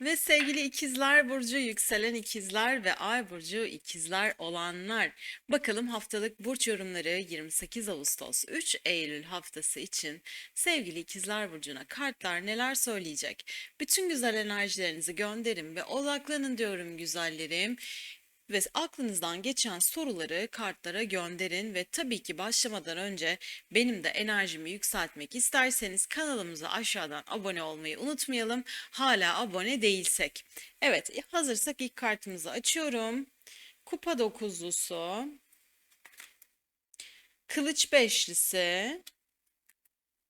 Ve sevgili ikizler burcu, yükselen ikizler ve ay burcu ikizler olanlar. Bakalım haftalık burç yorumları 28 Ağustos 3 Eylül haftası için sevgili ikizler burcuna kartlar neler söyleyecek? Bütün güzel enerjilerinizi gönderin ve odaklanın diyorum güzellerim. Ve aklınızdan geçen soruları kartlara gönderin ve tabii ki başlamadan önce benim de enerjimi yükseltmek isterseniz kanalımıza aşağıdan abone olmayı unutmayalım. Hala abone değilsek. Evet, hazırsak ilk kartımızı açıyorum. Kupa dokuzlusu, kılıç beşlisi,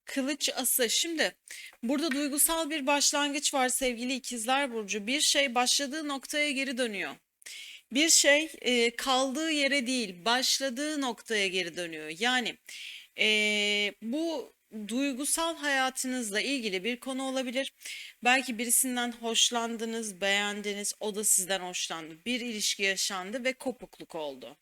Kılıç ası. Şimdi burada duygusal bir başlangıç var sevgili ikizler burcu. Bir şey başladığı noktaya geri dönüyor. Bir şey e, kaldığı yere değil, başladığı noktaya geri dönüyor. Yani e, bu duygusal hayatınızla ilgili bir konu olabilir. Belki birisinden hoşlandınız, beğendiniz, o da sizden hoşlandı. Bir ilişki yaşandı ve kopukluk oldu.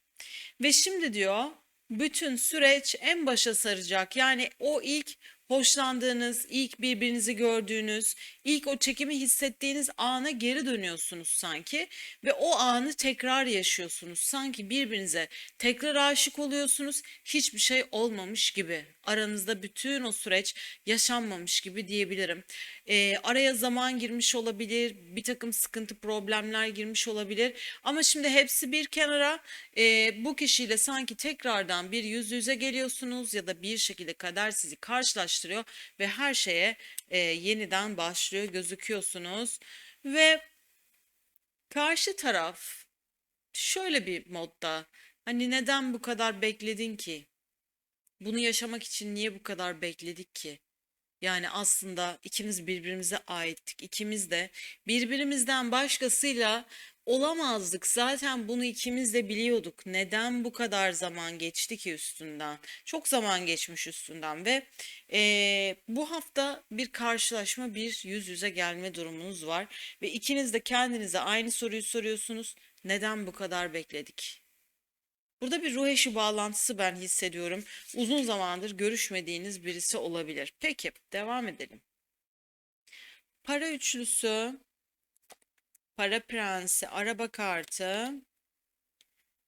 Ve şimdi diyor bütün süreç en başa saracak. Yani o ilk hoşlandığınız, ilk birbirinizi gördüğünüz, ilk o çekimi hissettiğiniz ana geri dönüyorsunuz sanki ve o anı tekrar yaşıyorsunuz. Sanki birbirinize tekrar aşık oluyorsunuz. Hiçbir şey olmamış gibi. Aranızda bütün o süreç yaşanmamış gibi diyebilirim. Ee, araya zaman girmiş olabilir, bir takım sıkıntı, problemler girmiş olabilir. Ama şimdi hepsi bir kenara e, bu kişiyle sanki tekrardan bir yüz yüze geliyorsunuz ya da bir şekilde kader sizi karşılaştırıyor ve her şeye e, yeniden başlıyor gözüküyorsunuz. Ve karşı taraf şöyle bir modda hani neden bu kadar bekledin ki? Bunu yaşamak için niye bu kadar bekledik ki? Yani aslında ikimiz birbirimize aittik. İkimiz de birbirimizden başkasıyla olamazdık. Zaten bunu ikimiz de biliyorduk. Neden bu kadar zaman geçti ki üstünden? Çok zaman geçmiş üstünden ve eee, bu hafta bir karşılaşma, bir yüz yüze gelme durumunuz var ve ikiniz de kendinize aynı soruyu soruyorsunuz. Neden bu kadar bekledik? Burada bir ruh eşi bağlantısı ben hissediyorum. Uzun zamandır görüşmediğiniz birisi olabilir. Peki, devam edelim. Para üçlüsü, para prensi, araba kartı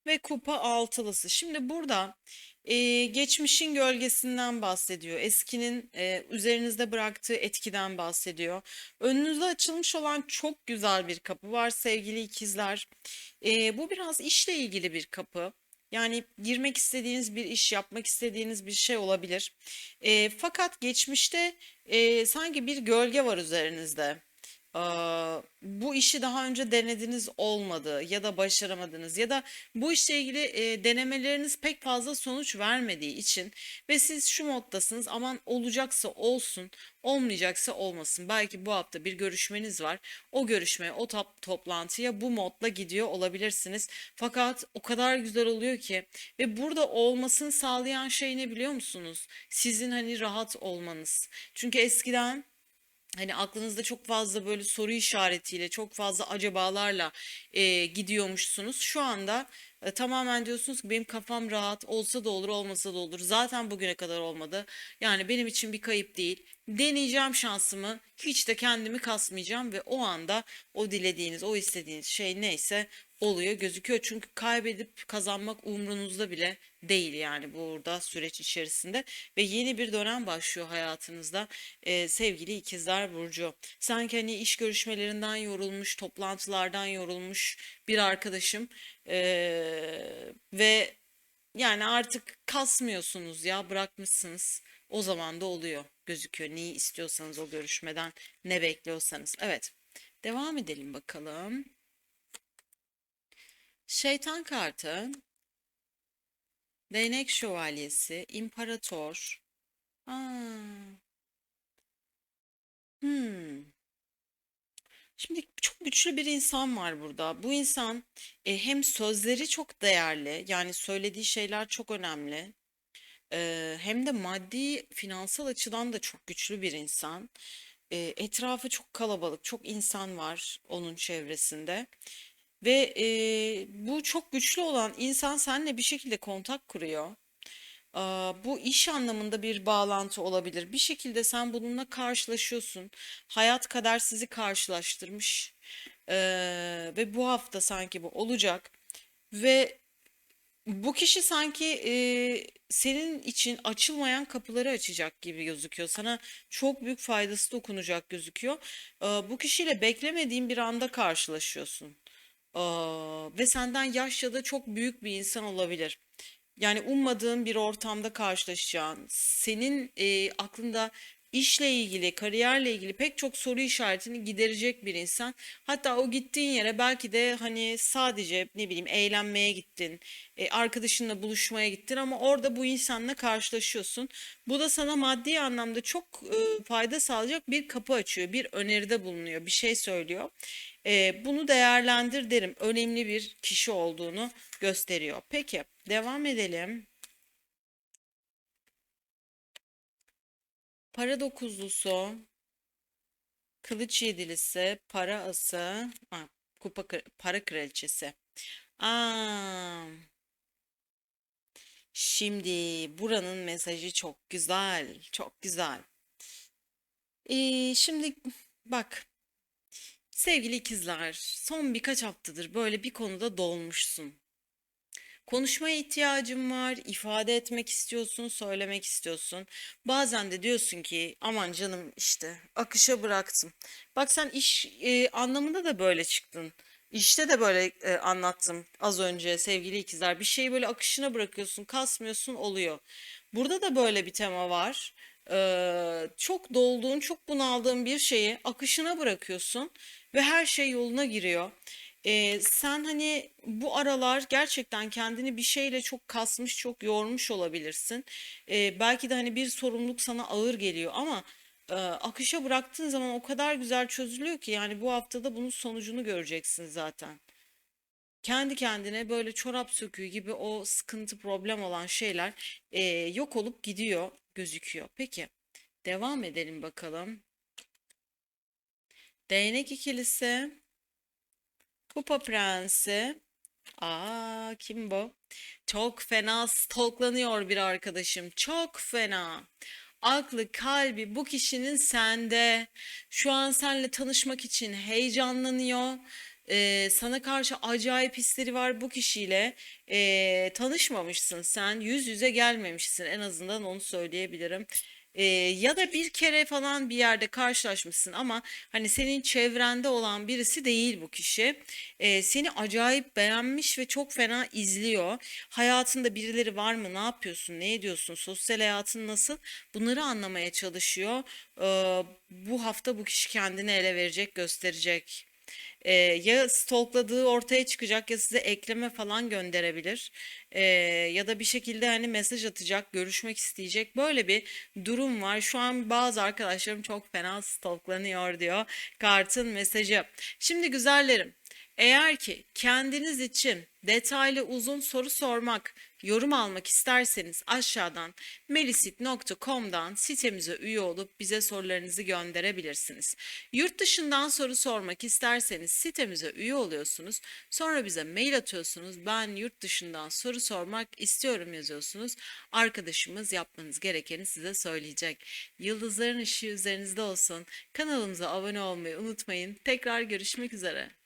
ve kupa altılısı. Şimdi burada e, geçmişin gölgesinden bahsediyor. Eskinin e, üzerinizde bıraktığı etkiden bahsediyor. Önünüzde açılmış olan çok güzel bir kapı var sevgili ikizler. E, bu biraz işle ilgili bir kapı. Yani girmek istediğiniz bir iş, yapmak istediğiniz bir şey olabilir. E, fakat geçmişte e, sanki bir gölge var üzerinizde. Aa, bu işi daha önce denediniz olmadı ya da başaramadınız ya da bu işle ilgili e, denemeleriniz pek fazla sonuç vermediği için ve siz şu moddasınız aman olacaksa olsun olmayacaksa olmasın. Belki bu hafta bir görüşmeniz var. O görüşmeye, o top, toplantıya bu modla gidiyor olabilirsiniz. Fakat o kadar güzel oluyor ki ve burada olmasını sağlayan şey ne biliyor musunuz? Sizin hani rahat olmanız. Çünkü eskiden Hani aklınızda çok fazla böyle soru işaretiyle, çok fazla acabalarla e, gidiyormuşsunuz. Şu anda e, tamamen diyorsunuz ki benim kafam rahat, olsa da olur, olmasa da olur. Zaten bugüne kadar olmadı. Yani benim için bir kayıp değil. Deneyeceğim şansımı, hiç de kendimi kasmayacağım ve o anda o dilediğiniz, o istediğiniz şey neyse oluyor gözüküyor. Çünkü kaybedip kazanmak umrunuzda bile değil yani burada süreç içerisinde ve yeni bir dönem başlıyor hayatınızda Ee, sevgili ikizler Burcu. Sanki hani iş görüşmelerinden yorulmuş, toplantılardan yorulmuş bir arkadaşım ee, ve yani artık kasmıyorsunuz ya bırakmışsınız. O zaman da oluyor gözüküyor. Neyi istiyorsanız o görüşmeden ne bekliyorsanız. Evet devam edelim bakalım. Şeytan kartı, değnek şövalyesi, imparator. Aa, hmm. Şimdi çok güçlü bir insan var burada. Bu insan e, hem sözleri çok değerli, yani söylediği şeyler çok önemli. e, hem de maddi, finansal açıdan da çok güçlü bir insan. E, etrafı çok kalabalık, çok insan var onun çevresinde. Ve e, bu çok güçlü olan insan seninle bir şekilde kontak kuruyor. Aa, bu iş anlamında bir bağlantı olabilir. Bir şekilde sen bununla karşılaşıyorsun. Hayat kader sizi karşılaştırmış. Ee, ve bu hafta sanki bu olacak. Ve bu kişi sanki e, senin için açılmayan kapıları açacak gibi gözüküyor. Sana çok büyük faydası dokunacak gözüküyor. Ee, bu kişiyle beklemediğin bir anda karşılaşıyorsun. Ve senden yaşça da çok büyük bir insan olabilir. Yani ummadığın bir ortamda karşılaşacağın, senin e, aklında işle ilgili, kariyerle ilgili pek çok soru işaretini giderecek bir insan. Hatta o gittiğin yere belki de hani sadece ne bileyim eğlenmeye gittin, e, arkadaşınla buluşmaya gittin ama orada bu insanla karşılaşıyorsun. Bu da sana maddi anlamda çok e, fayda sağlayacak bir kapı açıyor, bir öneride bulunuyor, bir şey söylüyor. E, bunu değerlendir derim. Önemli bir kişi olduğunu gösteriyor. Peki, devam edelim. Para dokuzlusu, kılıç yedilisi, para ası, ha, kupa para kraliçesi. Aa, şimdi buranın mesajı çok güzel, çok güzel. Ee, şimdi bak sevgili ikizler, son birkaç haftadır böyle bir konuda dolmuşsun. Konuşmaya ihtiyacın var, ifade etmek istiyorsun, söylemek istiyorsun. Bazen de diyorsun ki aman canım işte akışa bıraktım. Bak sen iş e, anlamında da böyle çıktın. İşte de böyle e, anlattım az önce sevgili ikizler. Bir şeyi böyle akışına bırakıyorsun, kasmıyorsun oluyor. Burada da böyle bir tema var. Ee, çok dolduğun, çok bunaldığın bir şeyi akışına bırakıyorsun ve her şey yoluna giriyor. Ee, sen hani bu aralar gerçekten kendini bir şeyle çok kasmış, çok yormuş olabilirsin. Ee, belki de hani bir sorumluluk sana ağır geliyor ama e, akışa bıraktığın zaman o kadar güzel çözülüyor ki yani bu haftada bunun sonucunu göreceksin zaten. Kendi kendine böyle çorap söküğü gibi o sıkıntı, problem olan şeyler e, yok olup gidiyor, gözüküyor. Peki, devam edelim bakalım. Değnek ikilisi. Kupa Prensi. Aa, kim bu? Çok fena stalklanıyor bir arkadaşım. Çok fena. Aklı, kalbi bu kişinin sende. Şu an seninle tanışmak için heyecanlanıyor. Ee, sana karşı acayip hisleri var bu kişiyle. Ee, tanışmamışsın sen. Yüz yüze gelmemişsin. En azından onu söyleyebilirim. Ee, ya da bir kere falan bir yerde karşılaşmışsın ama hani senin çevrende olan birisi değil bu kişi. Ee, seni acayip beğenmiş ve çok fena izliyor. Hayatında birileri var mı? Ne yapıyorsun? Ne ediyorsun? Sosyal hayatın nasıl? Bunları anlamaya çalışıyor. Ee, bu hafta bu kişi kendini ele verecek, gösterecek. Ee, ya stalkladığı ortaya çıkacak ya size ekleme falan gönderebilir. Ee, ya da bir şekilde hani mesaj atacak, görüşmek isteyecek. Böyle bir durum var. Şu an bazı arkadaşlarım çok fena stalklanıyor diyor kartın mesajı. Şimdi güzellerim, eğer ki kendiniz için detaylı uzun soru sormak, yorum almak isterseniz aşağıdan melisit.com'dan sitemize üye olup bize sorularınızı gönderebilirsiniz. Yurt dışından soru sormak isterseniz sitemize üye oluyorsunuz. Sonra bize mail atıyorsunuz. Ben yurt dışından soru sormak istiyorum yazıyorsunuz. Arkadaşımız yapmanız gerekeni size söyleyecek. Yıldızların ışığı üzerinizde olsun. Kanalımıza abone olmayı unutmayın. Tekrar görüşmek üzere.